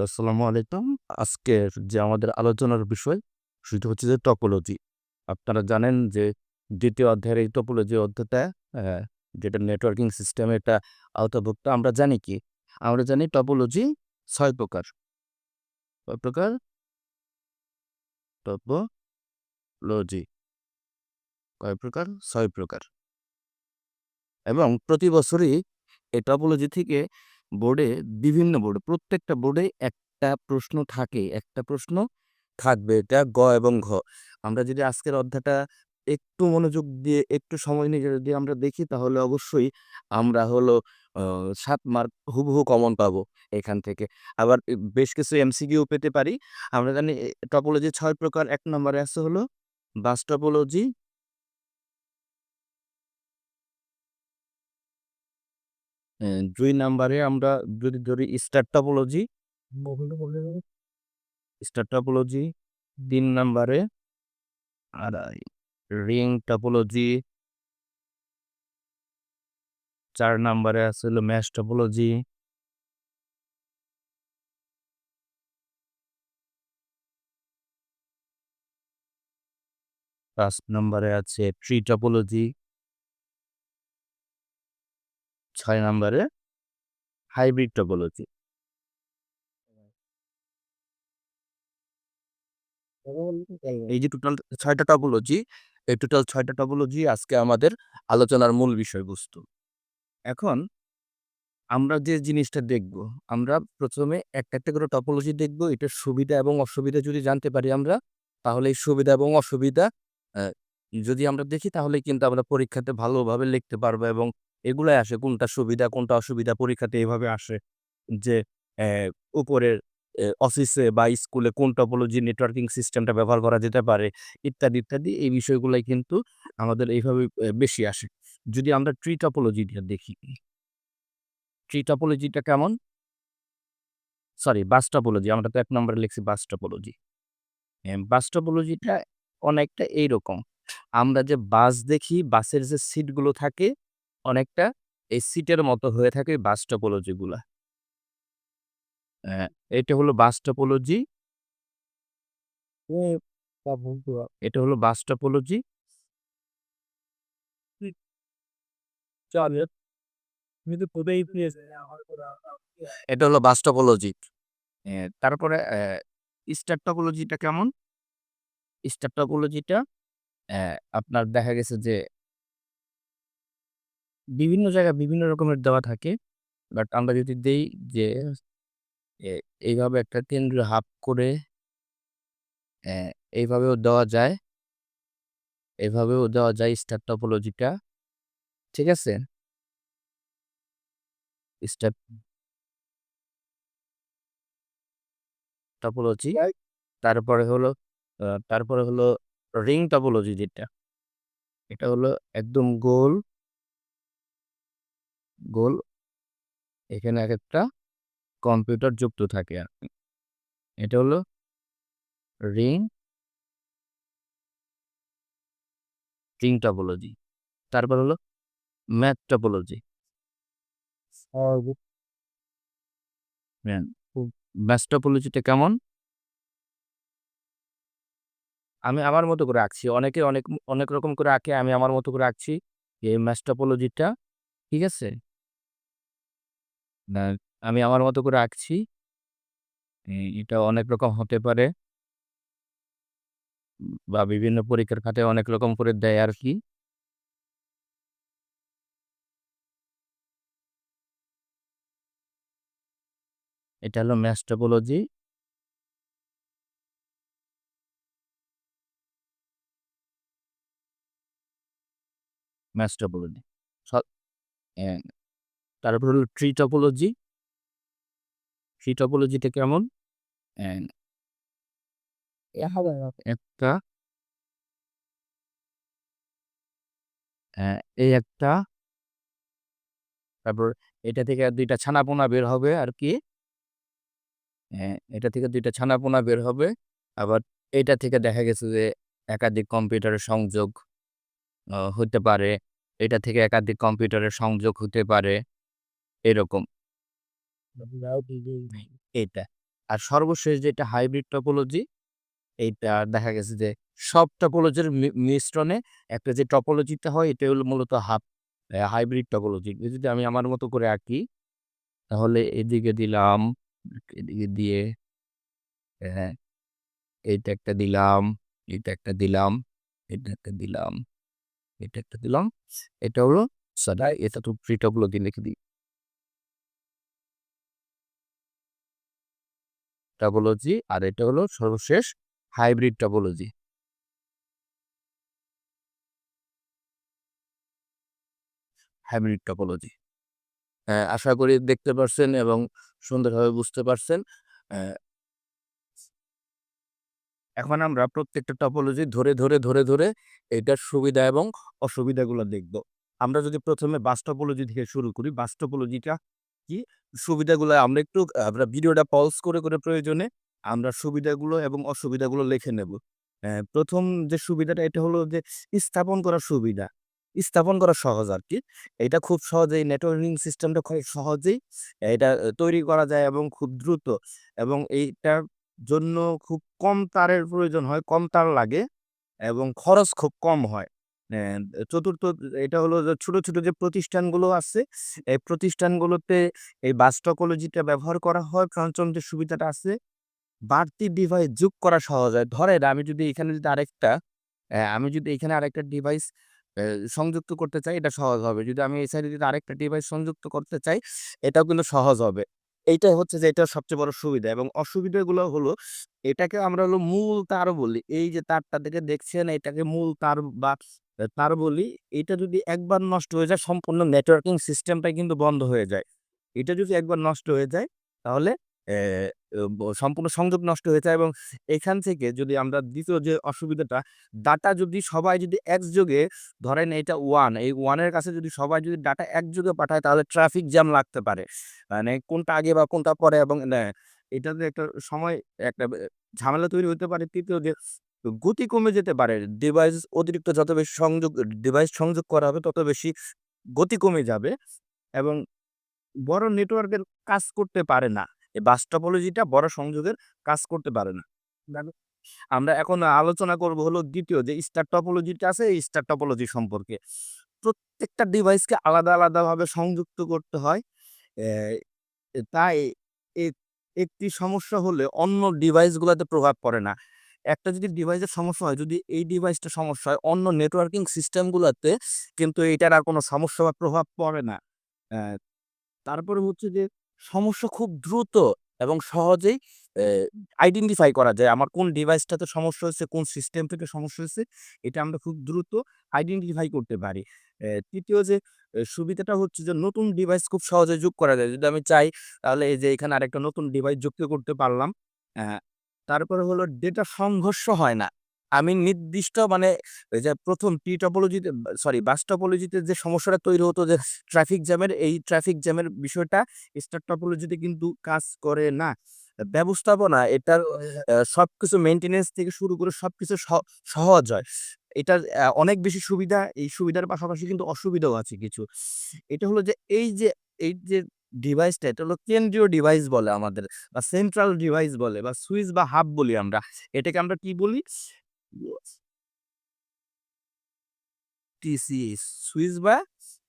আসসালামু আলাইকুম। আজকের যে আমাদের আলোচনার বিষয় সেটা হচ্ছে যে টপোলজি আপনারা জানেন যে দ্বিতীয় অধ্যায়ের এই টপোলজি অধ্যায়টা যেটা নেটওয়ার্কিং সিস্টেম এটা আওতাভুক্ত, আমরা জানি কি? আমরা জানি টপোলজি ছয় প্রকার। কয় প্রকার টপোলজি কয় প্রকার? ছয় প্রকার। এবং প্রতি বছরই এই টপোলজি থেকে বোর্ডে, বিভিন্ন বোর্ডে, প্রত্যেকটা বোর্ডে একটা প্রশ্ন থাকে, একটা প্রশ্ন থাকবে। এটা গ এবং ঘ। আমরা যদি আজকের অধ্যায়টা একটু মনোযোগ দিয়ে, একটু সময় নিয়ে যদি আমরা দেখি, তাহলে অবশ্যই আমরা হলো সাত মার্ক হুবহু কমন পাবো এখান থেকে। আবার বেশ কিছু এমসিকিউ পেতে পারি। আমরা জানি টপোলজি ছয় প্রকার। এক নম্বরে আছে হলো বাস টপোলজি দুই নাম্বারে আমরা যদি ধরি স্টার টপোলজি স্টার টপোলজি, তিন নাম্বারে আর রিং টপোলজি, চার নাম্বারে আছে হলো ম্যাশ টপোলজি। পাঁচ নম্বরে আছে ট্রি টপোলজি। ছয় নম্বরে হাইব্রিড টপোলজি। এই যে টোটাল ছয়টা টপোলজি, এই টোটাল ছয়টা টপোলজি আজকে আমাদের আলোচনার মূল বিষয়বস্তু। এখন আমরা যে জিনিসটা দেখব, আমরা প্রথমে একটা একটা করে টপোলজি দেখব এটার সুবিধা এবং অসুবিধা যদি জানতে পারি আমরা, তাহলে এই সুবিধা এবং অসুবিধা যদি আমরা দেখি তাহলে কিন্তু আমরা পরীক্ষাতে ভালোভাবে লিখতে পারব এবং এগুলাই আসে। কোনটা সুবিধা, কোনটা অসুবিধা? পরীক্ষাতে এভাবে আসে যে উপরের অফিসে বা স্কুলে কোন টপোলজি নেটওয়ার্কিং সিস্টেমটা ব্যবহার করা যেতে পারে, ইত্যাদি ইত্যাদি, এই বিষয়গুলাই কিন্তু আমাদের এইভাবে বেশি আসে। যদি আমরা ট্রি টপোলজিটা দেখি। ট্রি টপোলজিটা কেমন? সরি বাস টপোলজি আমরা তো এক নম্বরে লিখছি বাস টপোলজি বাস টপোলজিটা অনেকটা এইরকম। আমরা যে বাস দেখি বাসের যে সিটগুলো থাকে অনেকটা এই সিটের মতো হয়ে থাকে বাস টপোলজিগুলা আহ, এটা হলো বাস টপোলজি এটা হলো বাস টপোলজি এটা হলো বাস টপোলজি তারপরে স্টার টপোলজিটা কেমন? স্টার টপোলজিটা আপনার দেখা গেছে যে বিভিন্ন জায়গায় বিভিন্ন রকমের দেওয়া থাকে। বাট আমরা যদি দেই যে এ, এইভাবে একটা কেন্দ্র হাফ করে এইভাবেও দেওয়া যায়। এভাবেও দেওয়া যায় স্টার টপোলজিটা ঠিক আছে? স্টার টপোলজি তারপরে হলো তারপরে হলো রিং টপোলজি যেটা। এটা হলো একদম গোল। গোল। এখানে এক একটা কম্পিউটার যুক্ত থাকে আর। এটা হলো রিং রিং টপোলজি তারপর হলো ম্যাথ টপোলজি ম্যাথ টপোলজিটা কেমন? আমি আমার মতো করে আঁকছি। অনেকে অনেক অনেক রকম করে আঁকে আমি আমার মতো করে আঁকছি। এই ম্যাথ টপোলজিটা ঠিক আছে? না, আমি আমার মতো করে আঁকছি। এটা অনেক রকম হতে পারে। বা বিভিন্ন পরীক্ষার খাতে অনেক রকম করে দেয় আর কি। এটা হলো ম্যাথ টপোলজি। Math topology. তারপর হলো ট্রি টপোলজি ট্রি টপোলজিটা কেমন? একটা আহ, এই একটা। তারপর এটা থেকে দুইটা ছানাপোনা বের হবে আর কি। হ্যাঁ এটা থেকে দুইটা ছানাপোনা বের হবে। আবার এটা থেকে দেখা গেছে যে একাধিক কম্পিউটারের সংযোগ আহ, হতে পারে। এটা থেকে একাধিক কম্পিউটারের সংযোগ হতে পারে। এরকম। এটা আর সর্বশেষ যেটা হাইব্রিড টপোলজি এইটা দেখা গেছে যে সব টপোলজির মিশ্রণে একটা যে টপোলজিটা হয় এটা হলো মূলত হাফ হাইব্রিড টপোলজি যদি আমি আমার মতো করে আঁকি তাহলে এদিকে দিলাম এদিকে দিয়ে হ্যাঁ এইটা একটা দিলাম এটা একটা দিলাম এটা একটা দিলাম এটা একটা দিলাম এটা হলো সাদা এটা তো ফ্রি টপোলজি লিখে দিই। টপোলজি আর এটা হলো সর্বশেষ হাইব্রিড টপোলজি হাইব্রিড টপোলজি আশা করি দেখতে পারছেন এবং সুন্দরভাবে বুঝতে পারছেন। এখন আমরা প্রত্যেকটা টপোলজি ধরে ধরে ধরে ধরে এটার সুবিধা এবং অসুবিধাগুলো দেখব। আমরা যদি প্রথমে বাস টপোলজি থেকে শুরু করি বাস টপোলজিটা কি? সুবিধাগুলো আমরা একটু, আমরা ভিডিওটা পজ করে করে প্রয়োজনে আমরা সুবিধাগুলো এবং অসুবিধাগুলো লিখে নেব। প্রথম যে সুবিধাটা এটা হলো যে স্থাপন করার সুবিধা। স্থাপন করা সহজ আর কি। এটা খুব সহজেই নেটওয়ার্কিং সিস্টেমটা খুব সহজেই এটা তৈরি করা যায় এবং খুব দ্রুত এবং এইটার জন্য খুব কম তারের প্রয়োজন হয়, কম তার লাগে এবং খরচ খুব কম হয়। চতুর্থ, এটা হলো ছোট ছোট যে প্রতিষ্ঠানগুলো আছে, এই প্রতিষ্ঠানগুলোতে এই বাস টপোলজিটা ব্যবহার করা হয় যে সুবিধাটা আছে। বাড়তি ডিভাইস যোগ করা সহজ হয়। ধরেন আমি যদি এখানে যদি আরেকটা আমি যদি এখানে আরেকটা ডিভাইস সংযুক্ত করতে চাই, এটা সহজ হবে। যদি আমি এই সাইডে যদি আরেকটা ডিভাইস সংযুক্ত করতে চাই, এটাও কিন্তু সহজ হবে। এইটাই হচ্ছে যে, এটা সবচেয়ে বড় সুবিধা এবং অসুবিধাগুলো হলো, এটাকে আমরা হলো মূল তার বলি। এই যে, তারটা থেকে দেখছেন, এটাকে মূল তার বা তার বলি। এটা যদি একবার নষ্ট হয়ে যায়, সম্পূর্ণ নেটওয়ার্কিং সিস্টেমটাই কিন্তু বন্ধ হয়ে যায়। এটা যদি একবার নষ্ট হয়ে যায়, তাহলে সম্পূর্ণ সংযোগ নষ্ট হয়ে যায় এবং এখান থেকে যদি আমরা দ্বিতীয় যে অসুবিধাটা ডাটা যদি সবাই যদি একযোগে ধরেন এটা ওয়ান এই ওয়ানের কাছে যদি সবাই যদি ডাটা একযোগে পাঠায়, তাহলে ট্রাফিক জ্যাম লাগতে পারে। মানে কোনটা আগে বা কোনটা পরে এবং এটাতে একটা সময়, একটা ঝামেলা তৈরি হতে পারে। তৃতীয় যে, গতি কমে যেতে পারে ডিভাইস অতিরিক্ত যত বেশি সংযোগ ডিভাইস সংযোগ করা হবে, তত বেশি গতি কমে যাবে এবং বড় নেটওয়ার্কের কাজ করতে পারে না। এই বাস টপোলজিটা বড় সংযোগের কাজ করতে পারে না। আমরা এখন আলোচনা করব হলো দ্বিতীয় যে স্টার টপোলজিটা আছে এই স্টার টপোলজি সম্পর্কে। প্রত্যেকটা ডিভাইসকে আলাদা আলাদাভাবে সংযুক্ত করতে হয়। তাই একটি সমস্যা হলে অন্য ডিভাইসগুলোতে প্রভাব পড়ে না। একটা যদি ডিভাইসের সমস্যা হয় যদি এই ডিভাইসটা সমস্যা হয় অন্য নেটওয়ার্কিং সিস্টেমগুলোতে কিন্তু এটার আর কোনো সমস্যা বা প্রভাব পড়ে না। তারপরে হচ্ছে যে সমস্যা খুব দ্রুত এবং সহজেই আইডেন্টিফাই করা যায় আমার কোন ডিভাইসটাতে সমস্যা হয়েছে কোন সিস্টেম থেকে সমস্যা হয়েছে এটা আমরা খুব দ্রুত আইডেন্টিফাই করতে পারি। তৃতীয় যে সুবিধাটা হচ্ছে যে নতুন ডিভাইস খুব সহজে যোগ করা যায়। যদি আমি চাই তাহলে এই যে এখানে আরেকটা নতুন ডিভাইস যুক্ত করতে পারলাম আহ, তারপরে হলো ডেটা সংঘর্ষ হয় না। আমি নির্দিষ্ট মানে যে প্রথম টি টপোলজিতে সরি বাস টপোলজিতে যে সমস্যাটা তৈরি হতো যে ট্রাফিক জ্যামের এই ট্রাফিক জ্যামের বিষয়টা স্টার টপোলজিতে কিন্তু কাজ করে না। ব্যবস্থাপনা এটার সবকিছু মেনটেনেন্স থেকে শুরু করে সবকিছু সহ- সহজ হয়। এটার অনেক বেশি সুবিধা, এই সুবিধার পাশাপাশি কিন্তু অসুবিধাও আছে কিছু। এটা হলো যে এই যে এই যে ডিভাইসটা এটা হলো কেন্দ্রীয় ডিভাইস বলে আমাদের, বা সেন্ট্রাল ডিভাইস বলে, বা সুইচ বা হাব বলি আমরা। এটাকে আমরা কি বলি? টিসিএস সুইচ বা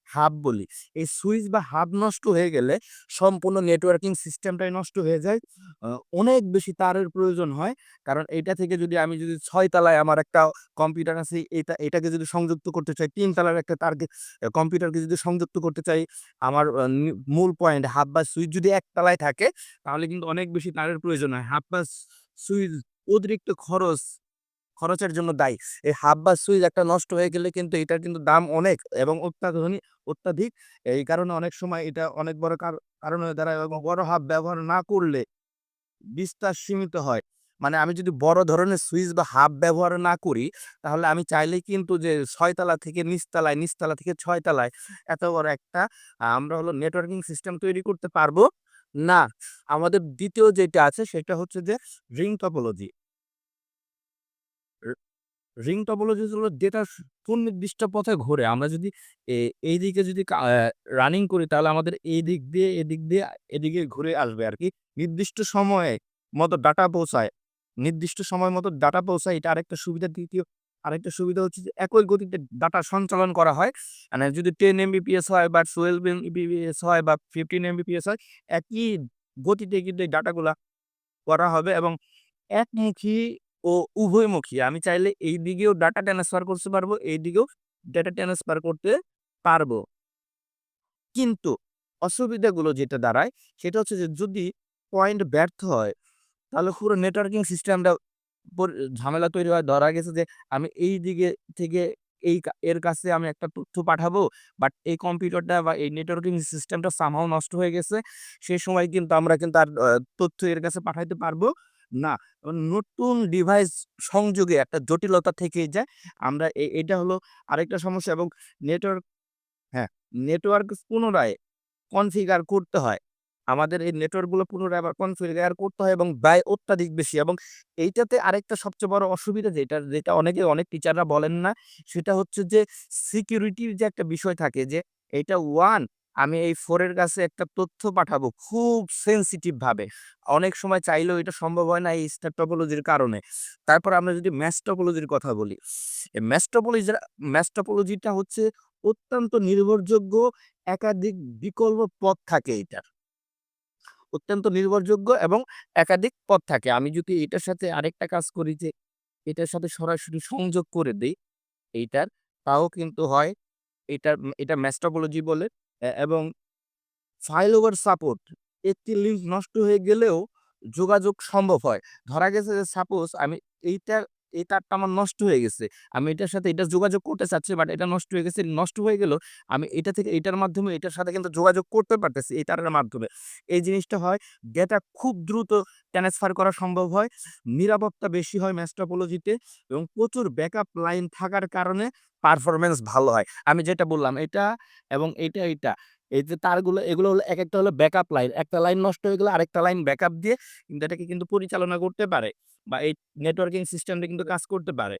হাব বলি। এই সুইচ বা হাব নষ্ট হয়ে গেলে সম্পূর্ণ নেটওয়ার্কিং সিস্টেমটাই নষ্ট হয়ে যায়। অনেক বেশি তারের প্রয়োজন হয়। কারণ এটা থেকে যদি আমি যদি ছয় তলায় আমার একটা কম্পিউটার আছে এটা এটাকে যদি সংযুক্ত করতে চাই, তিন তলার একটা তারকে কম্পিউটারকে যদি সংযুক্ত করতে চাই, আমার মূল পয়েন্ট হাব বা সুইচ যদি এক তলায় থাকে, তাহলে কিন্তু অনেক বেশি তারের প্রয়োজন হয়। হাব বা সুইচ অতিরিক্ত খরচ খরচের জন্য দায়ী। এই হাব বা সুইচ একটা নষ্ট হয়ে গেলে কিন্তু এটার কিন্তু দাম অনেক এবং অত্যাধুনিক, অত্যাধিক। এই কারণে অনেক সময় এটা অনেক বড় কার- কারণ হয়ে দাঁড়ায় এবং বড় হাব ব্যবহার না করলে বিস্তার সীমিত হয়। মানে আমি যদি বড় ধরনের সুইচ বা হাব ব্যবহার না করি, তাহলে আমি চাইলেই কিন্তু যে ছয়তলা থেকে নিচতলায় নিচতলা থেকে ছয়তলায় এত বড় একটা আমরা হলো নেটওয়ার্কিং সিস্টেম তৈরি করতে পারব। না, আমাদের দ্বিতীয় যেটা আছে সেটা হচ্ছে যে রিং টপোলজি রিং টপোলজি হলো ডেটা সুনির্দিষ্ট পথে ঘোরে। আমরা যদি এই দিকে যদি রানিং করি, তাহলে আমাদের এই দিক দিয়ে, এদিক দিয়ে, এদিকে ঘুরে আসবে আর কি। নির্দিষ্ট সময়ে মতো ডাটা পৌঁছায়। নির্দিষ্ট সময় মতো ডাটা পৌঁছায়। এটা আরেকটা সুবিধা। দ্বিতীয়, আরেকটা সুবিধা হচ্ছে যে একই গতিতে ডাটা সঞ্চালন করা হয়। মানে যদি টেন এমবিপিএস হয় বা টুয়েলভ এমবিপিএস হয় বা ফিফটিন এমবিপিএস হয়, একই গতিতে কিন্তু এই ডাটাগুলা করা হবে এবং একমুখী ও উভয়মুখী। আমি চাইলে এই দিকেও ডাটা ট্রান্সফার করতে পারব, এই দিকেও ডাটা ট্রান্সফার করতে পারব। কিন্তু অসুবিধাগুলো যেটা দাঁড়ায়, সেটা হচ্ছে যে যদি পয়েন্ট ব্যর্থ হয়, তাহলে পুরো নেটওয়ার্কিং সিস্টেমটা ঝামেলা তৈরি হয়। ধরা গেছে যে আমি এই দিকে থেকে এই এর কাছে আমি একটা তথ্য পাঠাবো বাট এই কম্পিউটারটা বা এই নেটওয়ার্কিং সিস্টেমটা সামহাও নষ্ট হয়ে গেছে। সেই সময় কিন্তু আমরা কিন্তু আর তথ্য এর কাছে পাঠাইতে পারব না নতুন ডিভাইস সংযোগে একটা জটিলতা থেকে যায়। আমরা এটা হলো আরেকটা সমস্যা এবং নেটওয়ার্ক হ্যাঁ নেটওয়ার্ক পুনরায় কনফিগার করতে হয়। আমাদের এই নেটওয়ার্কগুলো পুনরায় আবার কনফিগার করতে হয় এবং ব্যয় অত্যাধিক বেশি এবং এইটাতে আরেকটা সবচেয়ে বড় অসুবিধা যেটা যেটা অনেকে, অনেক টিচাররা বলেন না, সেটা হচ্ছে যে সিকিউরিটির যে একটা বিষয় থাকে যে, এটা ওয়ান আমি এই ফোরের কাছে একটা তথ্য পাঠাবো খুব সেনসিটিভ ভাবে। অনেক সময় চাইলেও এটা সম্ভব হয় না এই স্টার কারণে। তারপর আমরা যদি ম্যাচ টপোলজির কথা বলি ম্যাচ টপোলজিটা হচ্ছে অত্যন্ত নির্ভরযোগ্য একাধিক বিকল্প পথ থাকে এটার। অত্যন্ত নির্ভরযোগ্য এবং একাধিক পথ থাকে। আমি যদি এটার সাথে আরেকটা কাজ করি যে এটার সাথে সরাসরি সংযোগ করে দেই, এইটার, তাও কিন্তু হয়, এটার, এটা ম্যাস্টোপোলজি বলে এবং ফাইল ওভার সাপোর্ট একটি লিঙ্ক নষ্ট হয়ে গেলেও যোগাযোগ সম্ভব হয়। ধরা গেছে যে সাপোজ আমি এইটা এই তারটা আমার নষ্ট হয়ে গেছে। আমি এটার সাথে এটা যোগাযোগ করতে চাচ্ছি, বাট এটা নষ্ট হয়ে গেছে, নষ্ট হয়ে গেল আমি এটা থেকে এটার মাধ্যমে, এটার সাথে কিন্তু যোগাযোগ করতে পারতেছি এই তারের মাধ্যমে। এই জিনিসটা হয় ডেটা খুব দ্রুত ট্রান্সফার করা সম্ভব হয়, নিরাপত্তা বেশি হয় ম্যাস্ট্রোপোলজিতে এবং প্রচুর ব্যাকআপ লাইন থাকার কারণে পারফরমেন্স ভালো হয়। আমি যেটা বললাম, এটা এবং এটা এটা। এই যে তারগুলো, এগুলো হলো এক একটা হলো ব্যাকআপ লাইন একটা লাইন নষ্ট হয়ে গেলে, আরেকটা লাইন ব্যাকআপ দিয়ে কিন্তু এটাকে কিন্তু পরিচালনা করতে পারে বা এই নেটওয়ার্কিং সিস্টেমটা কিন্তু কাজ করতে পারে।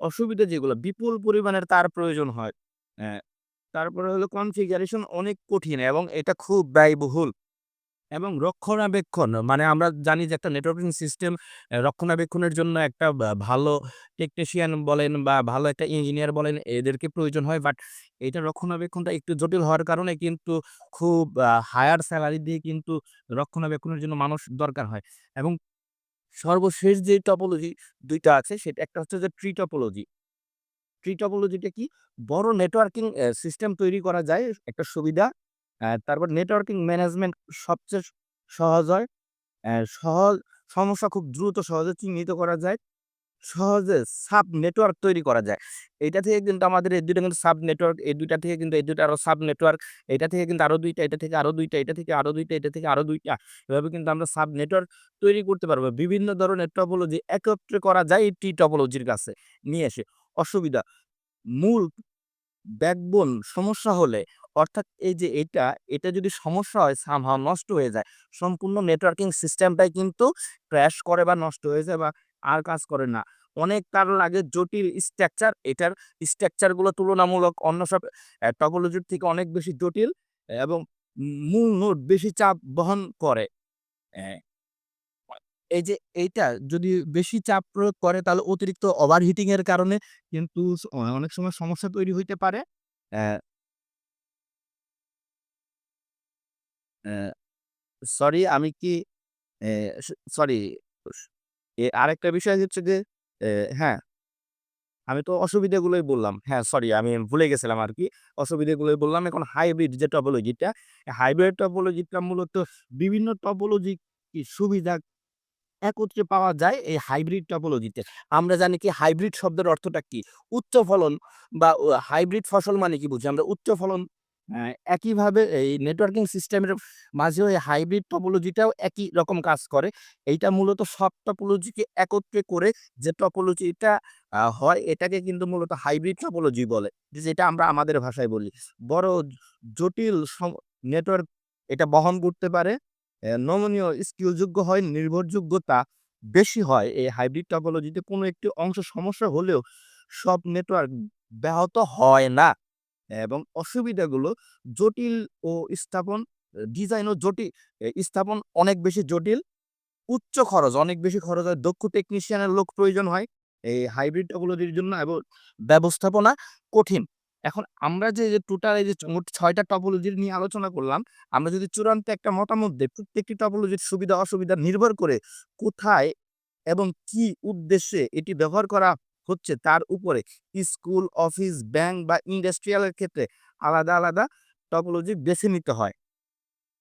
অসুবিধা যেগুলো, বিপুল পরিমাণের তার প্রয়োজন হয়। হ্যাঁ তারপরে হলো কনফিগারেশন অনেক কঠিন এবং এটা খুব ব্যয়বহুল। এবং রক্ষণাবেক্ষণ। মানে আমরা জানি যে একটা নেটওয়ার্কিং সিস্টেম রক্ষণাবেক্ষণের জন্য একটা ভালো টেকনিশিয়ান বলেন বা ভালো একটা ইঞ্জিনিয়ার বলেন, এদেরকে প্রয়োজন হয়। বাট এটা রক্ষণাবেক্ষণটা একটু জটিল হওয়ার কারণে কিন্তু খুব হায়ার স্যালারি দিয়ে কিন্তু রক্ষণাবেক্ষণের জন্য মানুষ দরকার হয়। এবং সর্বশেষ যে টপোলজি দুইটা আছে, সেটা একটা হচ্ছে যে ট্রি টপোলজি। ট্রি টপোলজিটা কি? বড় নেটওয়ার্কিং সিস্টেম তৈরি করা যায়, একটা সুবিধা তারপর নেটওয়ার্কিং ম্যানেজমেন্ট সবচেয়ে সহজ হয়। সহজ, সমস্যা খুব দ্রুত সহজে চিহ্নিত করা যায়। সহজে সাব নেটওয়ার্ক তৈরি করা যায়। এটা থেকে কিন্তু আমাদের এই দুইটা কিন্তু সাব নেটওয়ার্ক এই দুইটা থেকে কিন্তু, এই দুইটা আরও সাব নেটওয়ার্ক এটা থেকে কিন্তু আরও দুইটা এটা থেকে আরও দুইটা এটা থেকে আরও দুইটা এটা থেকে আরও দুইটা, এভাবে কিন্তু আমরা সাব নেটওয়ার্ক তৈরি করতে পারব। বিভিন্ন ধরনের টপোলজি একত্রে করা যায় এই টি টপোলজির কাছে। নিয়ে এসে অসুবিধা, মূল ব্যাকবোন সমস্যা হলে অর্থাৎ এই যে এটা এটা যদি সমস্যা হয় সামহাও নষ্ট হয়ে যায় সম্পূর্ণ নেটওয়ার্কিং সিস্টেমটাই কিন্তু ক্র্যাশ করে বা নষ্ট হয়ে যায় বা আর কাজ করে না। অনেক তার লাগে জটিল স্ট্রাকচার এটার স্ট্রাকচারগুলো তুলনামূলক অন্য সব টপোলজির থেকে অনেক বেশি জটিল এবং মূল নোট বেশি চাপ বহন করে। আহ, এই যে এইটা যদি বেশি চাপ প্রয়োগ করে তাহলে অতিরিক্ত ওভারহিটিং এর কারণে কিন্তু অনেক সময় সমস্যা তৈরি হইতে পারে। সরি আমি কি সরি আরেকটা বিষয় হচ্ছে যে হ্যাঁ। আমি তো অসুবিধাগুলোই বললাম। হ্যাঁ সরি আমি ভুলে গেছিলাম আর কি। অসুবিধাগুলোই বললাম। এখন হাইব্রিড যে টপোলজিটা হাইব্রিড টপোলজিটা মূলত বিভিন্ন টপোলজি সুবিধা একত্রে পাওয়া যায় এই হাইব্রিড টপোলজিতে। আমরা জানি কি হাইব্রিড শব্দের অর্থটা কি? উচ্চ ফলন বা হাইব্রিড ফসল মানে কি বুঝি? আমরা উচ্চ ফলন একইভাবে এই নেটওয়ার্কিং সিস্টেমের মাঝেও এই হাইব্রিড টপোলজিটাও একই রকম কাজ করে। এইটা মূলত সব টপোলজিকে একত্রে করে যে টপোলজিটা হয় এটাকে কিন্তু মূলত হাইব্রিড টপোলজি বলে। যেটা আমরা আমাদের ভাষায় বলি। বড় জটিল নেটওয়ার্ক এটা বহন করতে পারে। নমনীয় স্কিলযোগ্য হয়, নির্ভরযোগ্যতা বেশি হয়। এই হাইব্রিড টপোলজিতে কোনো একটি অংশ সমস্যা হলেও সব নেটওয়ার্ক ব্যাহত হয় না। এবং অসুবিধাগুলো জটিল ও স্থাপন ডিজাইন ও জটিল স্থাপন অনেক বেশি জটিল। উচ্চ খরচ, অনেক বেশি খরচ হয়। দক্ষ টেকনিশিয়ানের লোক প্রয়োজন হয়। এই হাইব্রিড টপোলজির জন্য এবং, ব্যবস্থাপনা কঠিন। এখন আমরা যে টোটাল এই যে মোট ছয়টা টপোলজির নিয়ে আলোচনা করলাম, আমরা যদি চূড়ান্ত একটা মতামত দেই, প্রত্যেকটি টপোলজির সুবিধা, অসুবিধা নির্ভর করে কোথায় এবং কি উদ্দেশ্যে এটি ব্যবহার করা হচ্ছে তার উপরে স্কুল অফিস ব্যাংক বা ইন্ডাস্ট্রিয়ালের ক্ষেত্রে আলাদা আলাদা টপোলজি বেছে নিতে হয়।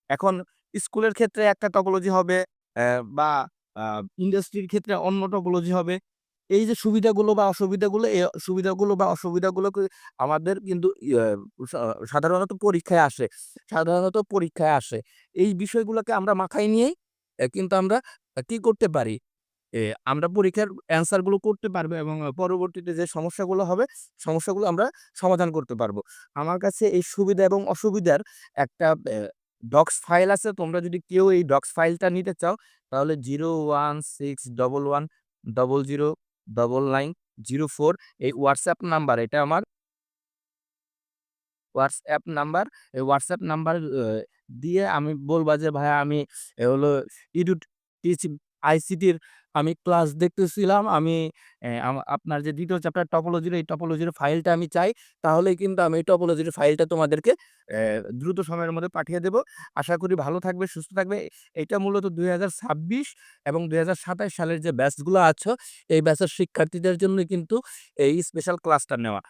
এখন স্কুলের ক্ষেত্রে একটা টপোলজি হবে বা ইন্ডাস্ট্রির ক্ষেত্রে অন্য টপোলজি হবে। এই যে সুবিধাগুলো বা অসুবিধাগুলো এই সুবিধাগুলো বা অসুবিধাগুলো আমাদের কিন্তু ইয়ে, সাধারণত পরীক্ষায় আসে। সাধারণত পরীক্ষায় আসে। এই বিষয়গুলোকে আমরা মাথায় নিয়েই কিন্তু আমরা কি করতে পারি? আমরা পরীক্ষার অ্যান্সারগুলো করতে পারব এবং পরবর্তীতে যে সমস্যাগুলো হবে সমস্যাগুলো আমরা সমাধান করতে পারব। আমার কাছে এই সুবিধা এবং অসুবিধার একটা ডক্স ফাইল আছে। তোমরা যদি কেউ এই ডক্স ফাইলটা নিতে চাও তাহলে zero one six double one double zero double nine zero four এই হোয়াটসঅ্যাপ নাম্বার এটা আমার হোয়াটসঅ্যাপ নাম্বার এই হোয়াটসঅ্যাপ নাম্বার দিয়ে আমি বলবা যে ভাই আমি হলো ইডু টিচিং আইসিটির আমি ক্লাস দেখতেছিলাম, আমি আপনার যে দ্বিতীয় চ্যাপ্টার টপোলজির এই টপোলজির ফাইলটা আমি চাই, তাহলেই কিন্তু আমি এই টপোলজির ফাইলটা তোমাদেরকে দ্রুত সময়ের মধ্যে পাঠিয়ে দেব। আশা করি ভালো থাকবে, সুস্থ থাকবে। এটা মূলত দুই হাজার ছাব্বিশ এবং দু হাজার সাতাশ সালের যে ব্যাচগুলো আছে, এই ব্যাচের শিক্ষার্থীদের জন্য কিন্তু এই স্পেশাল ক্লাসটা নেওয়া।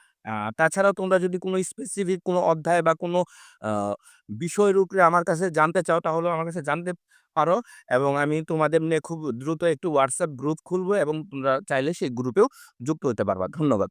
তাছাড়াও তোমরা যদি কোনো স্পেসিফিক কোনো অধ্যায় বা কোনো বিষয়ের উপরে আমার কাছে জানতে চাও, তাহলে আমার কাছে জানতে পারো এবং আমি তোমাদের নিয়ে খুব দ্রুত একটু হোয়াটসঅ্যাপ গ্রুপ খুলবো এবং তোমরা চাইলে সেই গ্রুপেও যুক্ত হতে পারবা। ধন্যবাদ।